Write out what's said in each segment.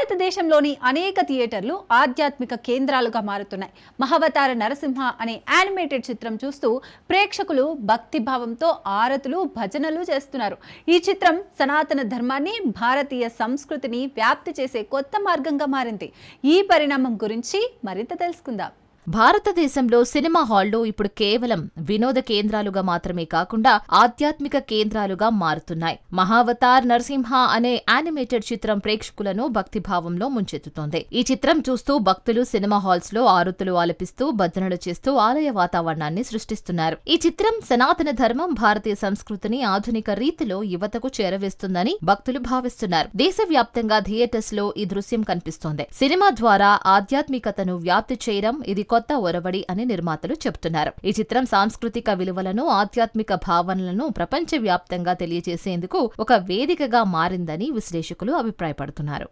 భారతదేశంలోని అనేక థియేటర్లు ఆధ్యాత్మిక కేంద్రాలుగా మారుతున్నాయి. మహావతార నరసింహ అనే యానిమేటెడ్ చిత్రం చూస్తూ ప్రేక్షకులు భక్తిభావంతో ఆరతులు భజనలు చేస్తున్నారు. ఈ చిత్రం సనాతన ధర్మాన్ని భారతీయ సంస్కృతిని వ్యాప్తి చేసే కొత్త మార్గంగా మారింది. ఈ పరిణామం గురించి మరింత తెలుసుకుందాం. భారతదేశంలో సినిమా హాళ్ళు ఇప్పుడు కేవలం వినోద కేంద్రాలుగా మాత్రమే కాకుండా ఆధ్యాత్మిక కేంద్రాలుగా మారుతున్నాయి. మహావతార్ నరసింహ అనే యానిమేటెడ్ చిత్రం ప్రేక్షకులను భక్తిభావంలో ముంచెత్తుతోంది. ఈ చిత్రం చూస్తూ భక్తులు సినిమా హాల్స్లో ఆరుతులు ఆలపిస్తూ భజనలు చేస్తూ ఆలయ వాతావరణాన్ని సృష్టిస్తున్నారు. ఈ చిత్రం సనాతన ధర్మం భారతీయ సంస్కృతిని ఆధునిక రీతిలో యువతకు చేరవేస్తుందని భక్తులు భావిస్తున్నారు. దేశవ్యాప్తంగా థియేటర్స్లో ఈ దృశ్యం కనిపిస్తోంది. సినిమా ద్వారా ఆధ్యాత్మికతను వ్యాప్తి చేయడం ఇది కొత్త కొత్త ఒరవడి అని నిర్మాతలు చెబుతున్నారు. ఈ చిత్రం సాంస్కృతిక విలువలను ఆధ్యాత్మిక భావనలను ప్రపంచవ్యాప్తంగా తెలియజేసేందుకు ఒక వేదికగా మారిందని విశ్లేషకులు అభిప్రాయపడుతున్నారు.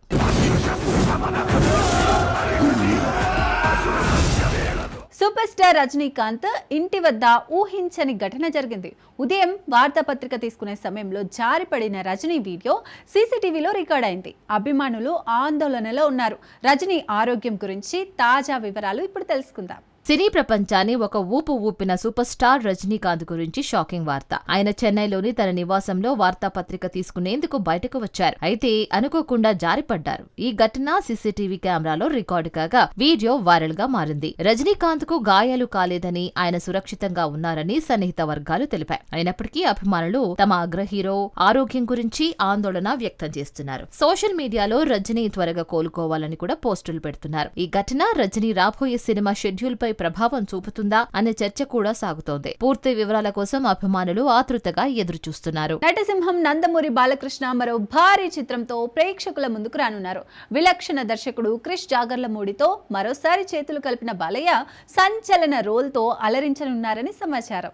స్టార్ రజనీకాంత్ ఇంటి వద్ద ఊహించని ఘటన జరిగింది. ఉదయం వార్తాపత్రిక తీసుకునే సమయంలో జారిపడిన రజనీ వీడియో సీసీటీవీలో రికార్డ్ అయింది. అభిమానులు ఆందోళనలో ఉన్నారు. రజనీ ఆరోగ్యం గురించి తాజా వివరాలు ఇప్పుడు తెలుసుకుందాం. సినీ ప్రపంచాన్ని ఒక ఊపు ఊపిన సూపర్ స్టార్ రజనీకాంత్ గురించి షాకింగ్ వార్త. ఆయన చెన్నైలోని తన నివాసంలో వార్తాపత్రిక తీసుకునేందుకు బయటకు వచ్చారు. అయితే అనుకోకుండా జారిపడ్డారు. ఈ ఘటన సీసీటీవీ కెమెరాలో రికార్డు కాగా వీడియో వైరల్గా మారింది. రజనీకాంత్కు గాయాలు కాలేదని ఆయన సురక్షితంగా ఉన్నారని సన్నిహిత వర్గాలు తెలిపాయి. అయినప్పటికీ అభిమానులు తమ అగ్ర హీరో ఆరోగ్యం గురించి ఆందోళన వ్యక్తం చేస్తున్నారు. సోషల్ మీడియాలో రజనీ త్వరగా కోలుకోవాలని కూడా పోస్టులు పెడుతున్నారు. ఈ ఘటన రజనీ రాబోయే సినిమా షెడ్యూల్ పై ప్రభావం చూపుతుందా అనే చర్చ కూడా సాగుతోంది. పూర్తి వివరాల కోసం అభిమానులు ఆతృతగా ఎదురుచూస్తున్నారు. నటసింహం నందమూరి బాలకృష్ణ మరో భారీ చిత్రంతో ప్రేక్షకుల ముందుకు రానున్నారు. విలక్షణ దర్శకుడు క్రిష్ జాగర్లమూడితో మరోసారి చేతులు కలిపిన బాలయ్య సంచలన రోల్తో అలరించనున్నారని సమాచారం.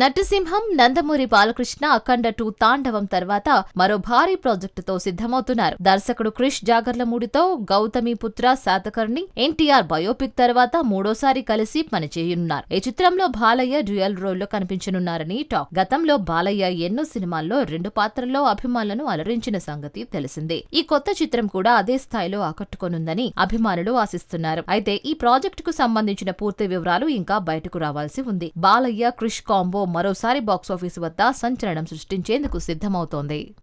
నటసింహం నందమూరి బాలకృష్ణ అఖండ టూ తాండవం తర్వాత మరో భారీ ప్రాజెక్టుతో సిద్ధమవుతున్నారు. దర్శకుడు క్రిష్ జాగర్లమూడితో గౌతమి పుత్ర శాతకర్ణి ఎన్టీఆర్ బయోపిక్ తర్వాత మూడోసారి కలిసి పనిచేయనున్నారు. ఈ చిత్రంలో బాలయ్య డ్యూయల్ రోల్లో కనిపించనున్నారని టాక్. గతంలో బాలయ్య ఎన్నో సినిమాల్లో రెండు పాత్రల్లో అభిమానులను అలరించిన సంగతి తెలిసిందే. ఈ కొత్త చిత్రం కూడా అదే స్థాయిలో ఆకట్టుకోనుందని అభిమానులు ఆశిస్తున్నారు. అయితే ఈ ప్రాజెక్టుకు సంబంధించిన పూర్తి వివరాలు ఇంకా బయటకు రావాల్సి ఉంది. బాలయ్య క్రిష్ కాంబో మరోసారి బాక్సాఫీస్ వద్ద సంచలనం సృష్టించేందుకు సిద్ధమవుతోంది.